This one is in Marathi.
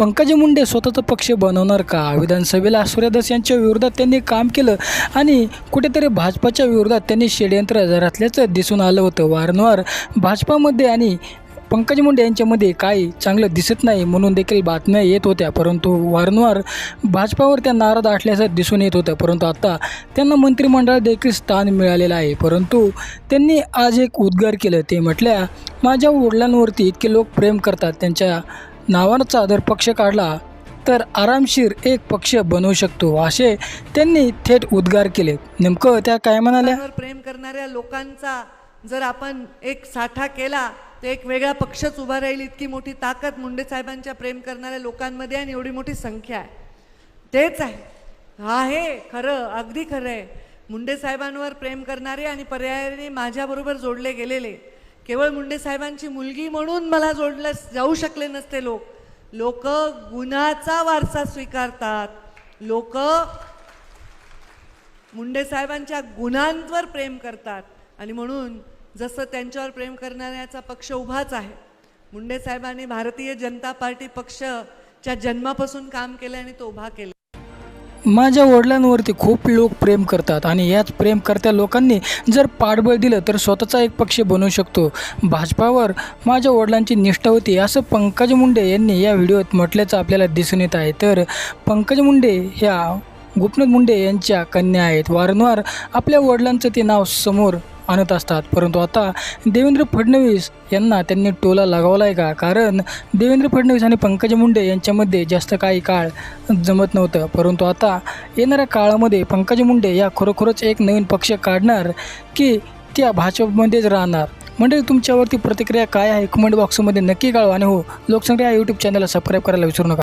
पंकजा मुंडे स्वतःचा पक्ष बनवणार का? विधानसभेला सूर्यदास यांच्या विरोधात त्यांनी काम केलं आणि कुठेतरी भाजपाच्या विरोधात त्यांनी षडयंत्र असल्याचं दिसून आलं होतं. वारंवार भाजपामध्ये आणि पंकज मुंडे यांच्यामध्ये काही चांगलं दिसत नाही म्हणून देखील बातम्या येत होत्या. परंतु वारंवार भाजपावर त्या नाराज असल्याचं दिसून येत होतं. परंतु आता त्यांना मंत्रिमंडळात देखील स्थान मिळालेलं आहे. परंतु त्यांनी आज एक उद्गार केलं. ते म्हटल्या माझ्या वडिलांवरती इतके लोक प्रेम करतात. त्यांच्या नावाचा जर पक्ष काढला तर आरामशीर एक पक्ष बनवू शकतो असे त्यांनी थेट उद्गार केले. नेमकं त्या काय म्हणाल्या? प्रेम करणाऱ्या लोकांचा जर आपण एक साठा केला तर एक वेगळा पक्षच उभा राहील. इतकी मोठी ताकद मुंडे साहेबांच्या प्रेम करणाऱ्या लोकांमध्ये आणि एवढी मोठी संख्या आहे. तेच आहे. आहे खरं अगदी खरं आहे. मुंडे साहेबांवर प्रेम करणारे आणि पर्यायाने माझ्याबरोबर जोडले गेलेले. केवळ मुंडे साहेबांची मुलगी म्हणून मला जोडलं जाऊ शकले नसते लोक. लोक गुन्हाचा वारसा स्वीकारतात. लोक मुंडे साहेबांच्या गुन्ह्यांवर प्रेम करतात. आणि म्हणून जसं त्यांच्यावर प्रेम करणाऱ्याचा पक्ष उभाच आहे. मुंडे साहेबांनी भारतीय जनता पार्टी पक्षच्या जन्मापासून काम केलं आणि तो उभा केला माझ्या वडिलांवरती खूप लोक प्रेम करतात आणि याच प्रेम करत्या लोकांनी जर पाठबळ दिलं तर स्वतःचा एक पक्ष बनवू शकतो. भाजपावर माझ्या वडिलांची निष्ठा होती. असं पंकज मुंडे यांनी या व्हिडिओत म्हटल्याचं आपल्याला दिसून येत आहे. तर पंकज मुंडे ह्या गोपनाथ मुंडे यांच्या कन्या आहेत. वारंवार आपल्या वडिलांचं ते नाव समोर आणत असतात. परंतु आता देवेंद्र फडणवीस यांना त्यांनी टोला लगावला आहे का? कारण देवेंद्र फडणवीस आणि पंकजा मुंडे यांच्यामध्ये जास्त काही काळ जमत नव्हतं. परंतु आता येणाऱ्या काळामध्ये पंकजा मुंडे या खरोखरच एक नवीन पक्ष काढणार की त्या भाजपमध्येच राहणार? म्हणजे तुमच्यावरती प्रतिक्रिया काय आहे? कमेंट बॉक्समध्ये नक्की कळवा. आणि हो लोकसंख्या या यूट्यूब चॅनलला सबस्क्राईब करायला विसरू नका.